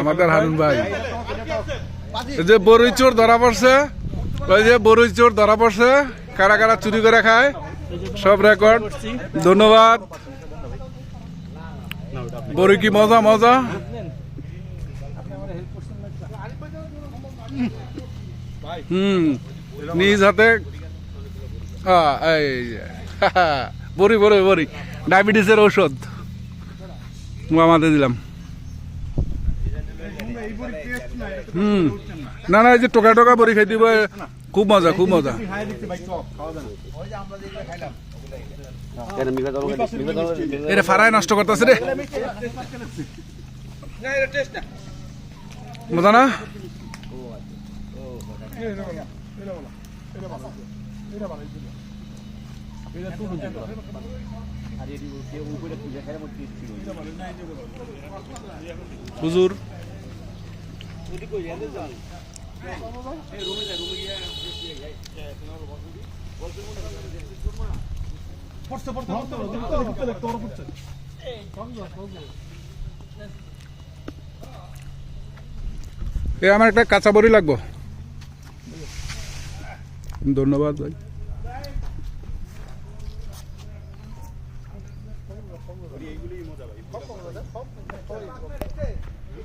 আমাদের হারুন ভাই। এই যে বরুই চোর ধরা পড়ছে ওই যে বরুই চোর ধরা পড়ছে কারা কারা চুরি করে খায় সব রেকর্ড ধন্যবাদ। বরুই কি মজা মজা? হুম নিজ হাতে। আহ, এই বড়ি বড়ি বড়ি। ডায়াবেটিসের ঔষধ। আমাদের দিলাম। হুম। না না, এই যে টোকা টোকা বড়ি খাই দিব খুব মজা খুব মজা। এটা ফারায় নষ্ট করতেছে রে। মজা না? হুজুর। এ আমার একটা কাঁচা বড়ি লাগবো। ধন্যবাদ ভাই। সব মজা সব মজা সব